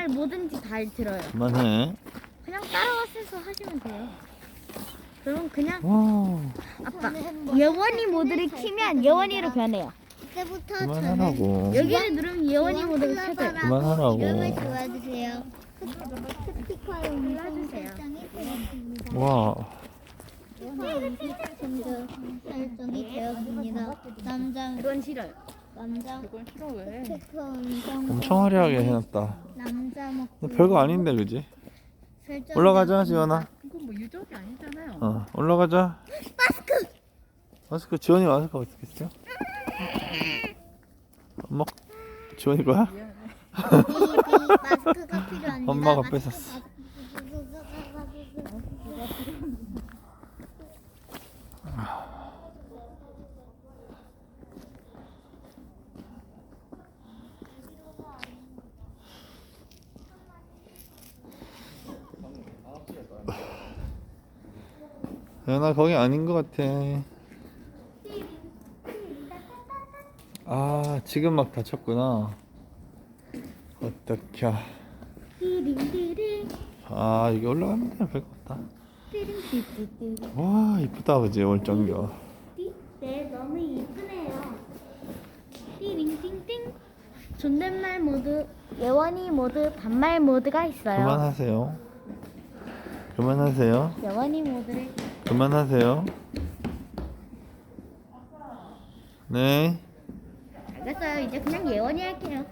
말 뭐든지 잘 들어요. 그만해. 그냥 따라가셔서 하시면 돼요. 그럼 그냥 와, 아빠 예원이 모드를 키면 예원이로 변해요. 이때부터 그만하라고. 여기를 누르면 예원이 모드를 켜져요. 그만하라고. 이름을 지워주세요. 스티커에 음성 설정이 되었습니다. 와, 음성 설정이 되었습니다. 남자 이건 싫어요. 남자 이건 싫어 왜? 스티커 음성 엄청 화려하게 해놨다. 너 목소리 별거 아닌데, 그지? 올라가자, 지원아. 이건 뭐 유적이 아니잖아요. 어, 올라가자. 마스크. 마스크 지원이 마스크 어떻게 있어? 엄마, 지원이 거야? 이- 이 마스크가 필요합니다. 엄마가 뺏었어. 연아 거기 아닌 것 같아. 아 지금 막 다쳤구나. 어떡해. 아 여기 올라가면 돼 별거 없다. 와 이쁘다 그지 월정교. 네 너무 이쁘네요. 띠링띵띵. 존댓말 모드, 예원이 모드, 반말 모드가 있어요. 그만하세요. 그만하세요. 예원이 모드를 그만하세요. 네. 알겠어요. 이제 그냥 예원이 할게요.